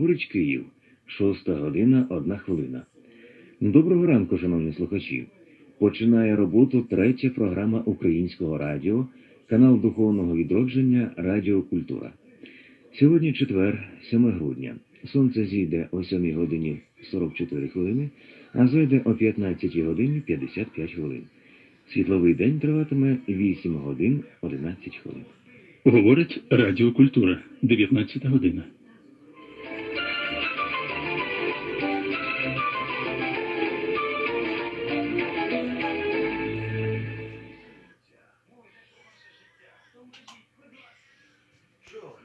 Говорить Київ, шоста година, одна хвилина. Доброго ранку, шановні слухачі. Починає роботу третя програма українського радіо, канал духовного відродження Радіо Культура. Сьогодні четвер, 7 грудня. Сонце зійде о 7 годині 44 хвилини, а зайде о 15 годині 55 хвилин. Світловий день триватиме 8 годин 11 хвилин. Говорить Радіо Культура, 19 година. Що?